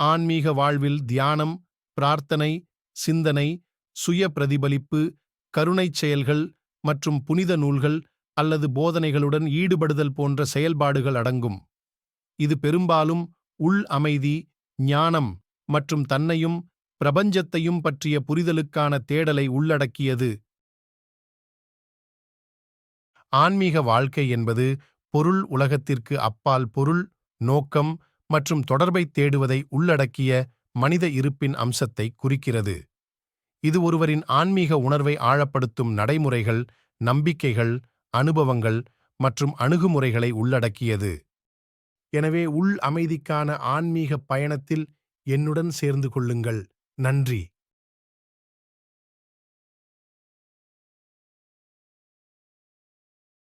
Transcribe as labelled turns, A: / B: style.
A: ஆன்மீக வாழ்வில் தியானம் பிரார்த்தனை சிந்தனை சுய பிரதிபலிப்பு கருணைச் செயல்கள் மற்றும் புனித நூல்கள் அல்லது போதனைகளுடன் ஈடுபடுதல் போன்ற செயல்பாடுகள் அடங்கும். இது பெரும்பாலும் உள் அமைதி ஞானம் மற்றும் தன்னையும் பிரபஞ்சத்தையும் பற்றிய புரிதலுக்கான தேடலை உள்ளடக்கியது. ஆன்மீக வாழ்க்கை என்பது பொருள் உலகத்திற்கு அப்பால் பொருள் நோக்கம் மற்றும் தொடர்பைத் தேடுவதை உள்ளடக்கிய மனித இருப்பின் அம்சத்தை குறிக்கிறது. இது ஒருவரின் ஆன்மீக உணர்வை ஆழப்படுத்தும் நடைமுறைகள் நம்பிக்கைகள் அனுபவங்கள் மற்றும் அணுகுமுறைகளை உள்ளடக்கியது. எனவே உள் அமைதிக்கான ஆன்மீக பயணத்தில் என்னுடன் சேர்ந்து கொள்ளுங்கள். நன்றி.